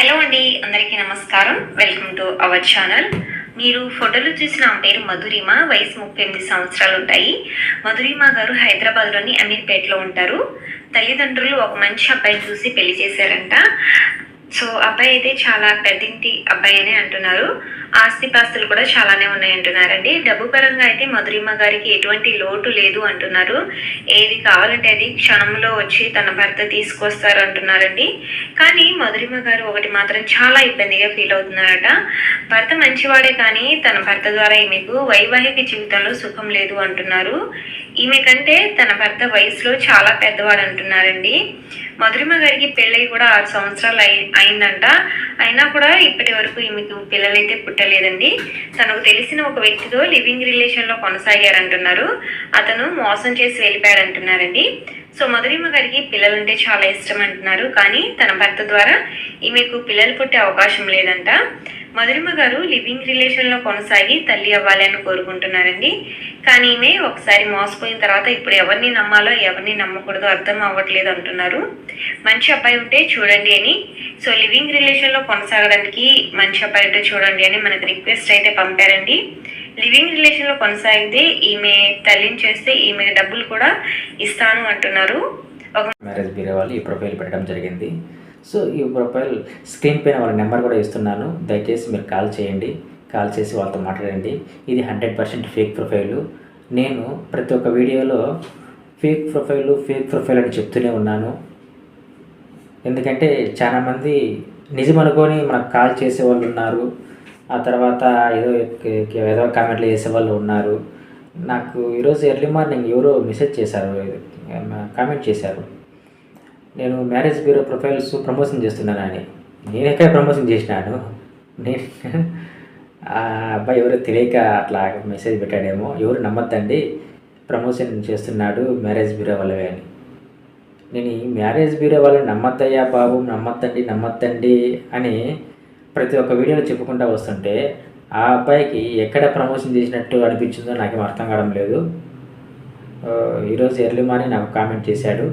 Hello అండి అందరికీ నమస్కారం వెల్కమ్ టు అవర్ ఛానల్ మీరు ఫోటోలు చూసిన ఆమె పేరు మధురిమ వయసు ముప్పై ఎనిమిది సంవత్సరాలు ఉంటాయి మధురిమ గారు హైదరాబాద్లోని అమీర్పేటలో ఉంటారు తల్లిదండ్రులు ఒక మంచి అబ్బాయి చూసి పెళ్లి చేశారంట సో అబ్బాయి అయితే చాలా పెద్దింటి అబ్బాయి అనే అంటున్నారు ఆస్తిపాస్తులు కూడా చాలానే అంటున్నారండి డబ్బు పరంగా అయితే మధురిమ్మ గారికి ఎటువంటి లోటు లేదు అంటున్నారు ఏది కావాలంటే అది క్షణంలో వచ్చి తన భర్త తీసుకొస్తారు అంటున్నారండి కానీ మధురిమ్మ గారు ఒకటి మాత్రం చాలా ఇబ్బందిగా ఫీల్ అవుతున్నారట భర్త మంచివాడే కానీ తన భర్త ద్వారా ఈమెకు వైవాహిక జీవితంలో సుఖం లేదు అంటున్నారు ఈమె కంటే తన భర్త వయసులో చాలా పెద్దవాడు అంటున్నారండి మధురిమ గారికి పెళ్ళి కూడా ఆరు సంవత్సరాలు అయి అయిందంట అయినా కూడా ఇప్పటి వరకు ఈమెకు పిల్లలైతే పుట్టలేదండి తనకు తెలిసిన ఒక వ్యక్తితో లివింగ్ రిలేషన్లో కొనసాగారంటున్నారు అతను మోసం చేసి వెళ్ళిపోయాడంటున్నారండి సో మధురిమ గారికి పిల్లలంటే చాలా ఇష్టం అంటున్నారు కానీ తన భర్త ద్వారా ఈమెకు పిల్లలు పుట్టే అవకాశం లేదంట మధురిమ గారు లివింగ్ రిలేషన్లో కొనసాగి తల్లి అవ్వాలని కోరుకుంటున్నారండి కానీ ఈమె ఒకసారి మోసపోయిన తర్వాత ఇప్పుడు ఎవరిని నమ్మాలో ఎవరిని నమ్మకూడదో అర్థం అవ్వట్లేదు అంటున్నారు మంచి అబ్బాయి ఉంటే చూడండి అని సో లివింగ్ రిలేషన్లో కొనసాగడానికి మంచి అబ్బాయి ఉంటే చూడండి అని మనకు రిక్వెస్ట్ అయితే పంపారండి లివింగ్ రిలేషన్లో కొనసాగితే ఈమె తల్లిని చేస్తే ఈమె డబ్బులు కూడా ఇస్తాను అంటున్నారు ఒక మ్యారేజ్ వాళ్ళు ఈ ప్రొఫైల్ పెట్టడం జరిగింది సో ఈ ప్రొఫైల్ స్క్రీన్ పైన వాళ్ళ నెంబర్ కూడా ఇస్తున్నాను దయచేసి మీరు కాల్ చేయండి కాల్ చేసి వాళ్ళతో మాట్లాడండి ఇది హండ్రెడ్ పర్సెంట్ ఫేక్ ప్రొఫైలు నేను ప్రతి ఒక్క వీడియోలో ఫేక్ ప్రొఫైలు ఫేక్ ప్రొఫైల్ అని చెప్తూనే ఉన్నాను ఎందుకంటే చాలామంది నిజం అనుకొని మనకు కాల్ చేసేవాళ్ళు ఉన్నారు ఆ తర్వాత ఏదో ఏదో కామెంట్లు చేసేవాళ్ళు ఉన్నారు నాకు ఈరోజు ఎర్లీ మార్నింగ్ ఎవరో మెసేజ్ చేశారు కామెంట్ చేశారు నేను మ్యారేజ్ బ్యూరో ప్రొఫైల్స్ ప్రమోషన్ చేస్తున్నాను అని నేను ఎక్కడ ప్రమోషన్ చేసినాను నేను ఆ అబ్బాయి ఎవరో తెలియక అట్లా మెసేజ్ పెట్టాడేమో ఎవరు నమ్మద్దండి ప్రమోషన్ చేస్తున్నాడు మ్యారేజ్ బ్యూరో వాళ్ళవే అని నేను ఈ మ్యారేజ్ బ్యూరో వాళ్ళని నమ్మద్దయ్యా బాబు నమ్మద్దండి నమ్మద్దండి అని ప్రతి ఒక్క వీడియోలో చెప్పుకుంటా వస్తుంటే ఆ అబ్బాయికి ఎక్కడ ప్రమోషన్ చేసినట్టు అనిపించిందో నాకేం అర్థం కావడం లేదు ఈరోజు ఎర్లీ మార్నింగ్ నాకు కామెంట్ చేశాడు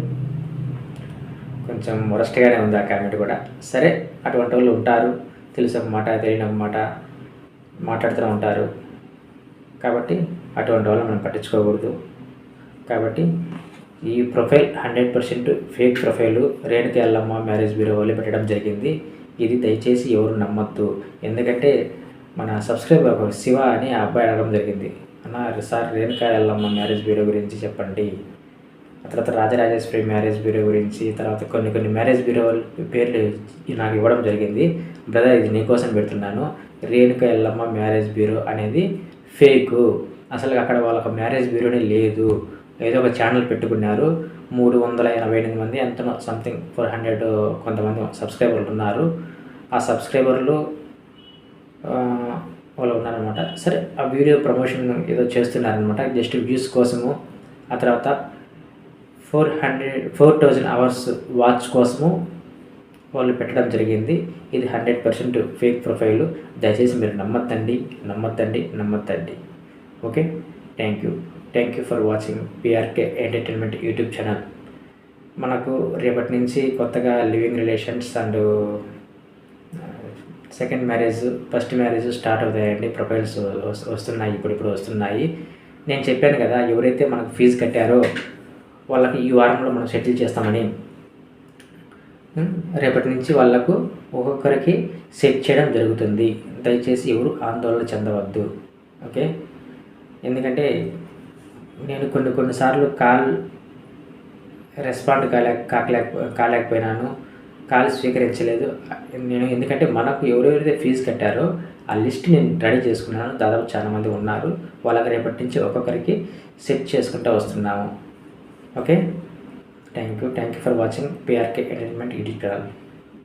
కొంచెం వరస్ట్గానే ఉంది ఆ కామెంట్ కూడా సరే అటువంటి వాళ్ళు ఉంటారు తెలిసిన మాట తెలియని మాట మాట్లాడుతూ ఉంటారు కాబట్టి అటువంటి వాళ్ళు మనం పట్టించుకోకూడదు కాబట్టి ఈ profile hundred percent fake profile Renuka Yellamma marriage bureau వాళ్ళు పెట్టడం జరిగింది ఇది దయచేసి ఎవరు నమ్మొద్దు ఎందుకంటే మన సబ్స్క్రైబర్ శివ అని ఆ అబ్బాయి అడగడం జరిగింది అన్న sir Renuka Yellamma marriage bureau గురించి చెప్పండి తర్వాత రాజరాజేశ్వరి మ్యారేజ్ బ్యూరో గురించి తర్వాత కొన్ని కొన్ని మ్యారేజ్ బ్యూరో పేర్లు నాకు ఇవ్వడం జరిగింది బ్రదర్ ఇది నీకోసం పెడుతున్నాను రేణుక ఎల్లమ్మ మ్యారేజ్ బ్యూరో అనేది ఫేకు అసలు అక్కడ వాళ్ళకి మ్యారేజ్ బ్యూరోనే లేదు ఏదో ఒక ఛానల్ పెట్టుకున్నారు మూడు వందల ఎనభై ఎనిమిది మంది ఎంతనో సంథింగ్ ఫోర్ హండ్రెడ్ కొంతమంది సబ్స్క్రైబర్లు ఉన్నారు ఆ సబ్స్క్రైబర్లు వాళ్ళు ఉన్నారనమాట సరే ఆ వీడియో ప్రమోషన్ ఏదో చేస్తున్నారనమాట జస్ట్ వ్యూస్ కోసము ఆ తర్వాత four hundred four thousand hours watch కోసము వాళ్ళు పెట్టడం జరిగింది ఇది హండ్రెడ్ పర్సెంట్ ఫేక్ ప్రొఫైల్ దయచేసి మీరు నమ్మద్దండి నమ్మద్దండి నమ్మద్దండి okay thank you thank you for watching PRK entertainment YouTube channel మనకు రేపటి నుంచి కొత్తగా living relations and second marriage first marriage start అవుతాయండి ప్రొఫైల్స్ వస్తున్నాయి ఇప్పుడు ఇప్పుడు వస్తున్నాయి నేను చెప్పాను కదా ఎవరైతే మనకు ఫీజు కట్టారో వాళ్ళకి ఈ వారంలో మనం సెటిల్ చేస్తామని రేపటి నుంచి వాళ్లకు ఒక్కొక్కరికి సెట్ చేయడం జరుగుతుంది దయచేసి ఎవరు ఆందోళన చెందవద్దు ఓకే ఎందుకంటే నేను కొన్ని కొన్నిసార్లు కాల్ రెస్పాండ్ కాలే కాకలేక కాలేకపోయినాను కాల్ స్వీకరించలేదు నేను ఎందుకంటే మనకు ఎవరెవరైతే ఫీజు కట్టారో ఆ లిస్ట్ నేను రెడీ చేసుకున్నాను దాదాపు చాలామంది ఉన్నారు వాళ్ళకి రేపటి నుంచి ఒక్కొక్కరికి సెట్ చేసుకుంటూ వస్తున్నాము Okay, thank you for watching PRK Entertainment YouTube channel.